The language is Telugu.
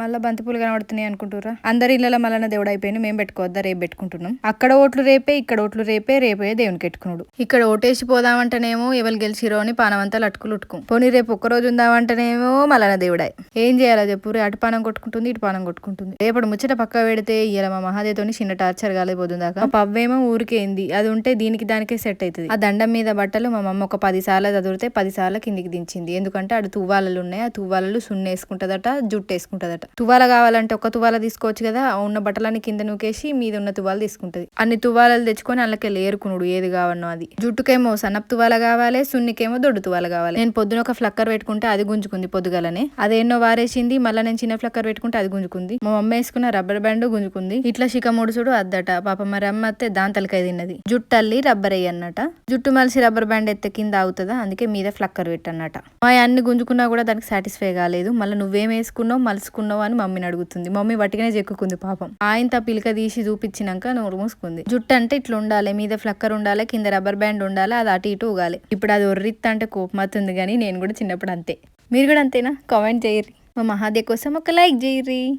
మళ్ళీ బంతిపూలు కనబడుతున్నాయి అనుకుంటురా అందరి ఇళ్ళ మళ్ళీ దేవుడు అయిపోయింది మేము పెట్టుకోవద్దా రేపు పెట్టుకుంటున్నాం. అక్కడ ఓట్లు రేపే ఇక్కడ ఓట్లు రేపే రేపే దేవునికి పెట్టుకున్నాడు ఇక్కడ ఓటేసి పోదామంటేనేమో ఎవరు గెలిచిరో అని పానమంతా లట్టుకులు ఉట్టుకు పోనీ రేపు ఒక్క రోజు ఉందామంటేనేమో మళ్ళా దేవుడాయి ఏం చేయాలో చెప్పు అటు పానం కొట్టుకుంటుంది ఇటు పానం కొట్టుకుంటుంది. రేపటి ముచ్చట పక్క పెడితే ఇలా మా మహాదేవ్తోని చిన్న టార్చర్ కాలేపోతుంది దాకా మా పవ్వేమో ఊరికేంది అది ఉంటే దీనికి దానికే సెట్ అవుతుంది ఆ దండం మీద బట్టలు మా మమ్మ ఒక పది సార్లు చదివితే పది సార్లు కిందికి దించింది. ఎందుకంటే అటు తువ్వాలలు ఉన్నాయి ఆ తువ్వాలలు సున్ను వేసుకుంటదట జుట్టు వేసుకుంటదట తువ్వాల కావాలంటే ఒక తువాల తీసుకోవచ్చు కదా ఉన్న బట్టలన్నీ కింద నూకేసి మీద ఉన్న తువాలు తీసుకుంటది. అన్ని తువాలలు తెచ్చుకొని అందులోకి ఏరుకునుడు ఏది కావన్నో అది. జుట్టుకేమో సన్నపు తువాల కావాలి సున్నికేమో దొడ్డు తువాల కావాలి. నేను పొద్దున ఒక ఫ్లక్కర్ పెట్టుకుంటే అది గుంజుకుంది పొద్దుగలనే. అదేన్నో వారేసింది మళ్ళీ నేను చిన్న ఫ్లక్కర్ పెట్టుకుంటే అది గుంజుకుంది. మా మమ్మ వేసుకున్న రబ్బర్ బ్యాండ్ గుంజుకుంది. ఇట్లా శిఖ ముడుచుడు అద్దట. పాప మరి అమ్మ అత్తే దాని తలకాయ తిన్నది. జుట్టు అల్లి రబ్బర్ అయ్యి అన్నట. జుట్టు మలిసి రబ్బర్ బ్యాండ్ ఎత్తే కింద అవుతుందా అందుకే మీద ఫ్లక్కర్ పెట్టన్నట. మా అన్ని గుంజుకున్నా కూడా దానికి సాటిస్ఫై కాలేదు. మళ్ళీ నువ్వేం వేసుకున్నావు మలుసుకున్నావు అని మమ్మీని అడుగుతుంది. మమ్మీ వట్టిగానే చెక్కుకుంది పాపం. ఆయన పిలక తీసి చూపించినాక నోరు మూసుకుంది. జుట్టు అంటే ఇట్లా ఉండాలి మీద ఫ్లక్కర్ ఉండాలి కింద రబ్బర్ బ్యాండ్ ఉండాలి అది అటు ఇటు ఊగాలి. ఇప్పుడు అది ఒర్రిత్త అంటే కోపమవుతుంది కానీ నేను కూడా చిన్నప్పుడు అంతే. మీరు కూడా అంతేనా? కామెంట్ చేయర్రి. మా మహాదేవ్ కోసం ఒక లైక్ చేయర్రి.